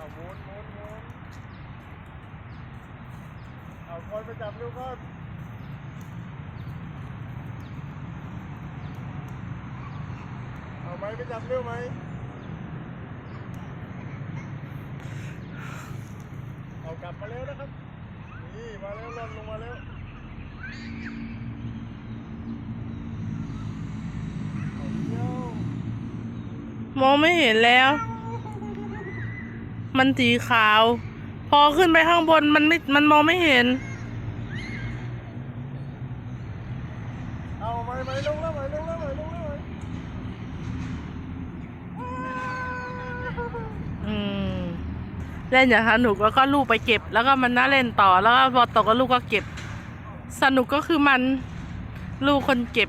เอาหมุนหมุนหมุนเอาคนไปจับลูกก่อนเอาไหมไปจับเร็วไหมเอากลับมาแล้วนะครับ นี่มาแล้วล่นลงมาแล้วเอาเที่ยวมองไม่เห็นแล้ว มันสีขาว พอขึ้นไปข้างบนมันไม่ มันมองไม่เห็น เอาไหมไหมลงแล้วไหมลงแล้วไหมลงแล้วไหมอืมเล่นอย่างสนุกแล้วก็ลูกไปเก็บ แล้วก็มันน่าเล่นต่อแล้วก็พอตกก็ลูกก็เก็บ สนุกก็คือมันลูกคนเก็บ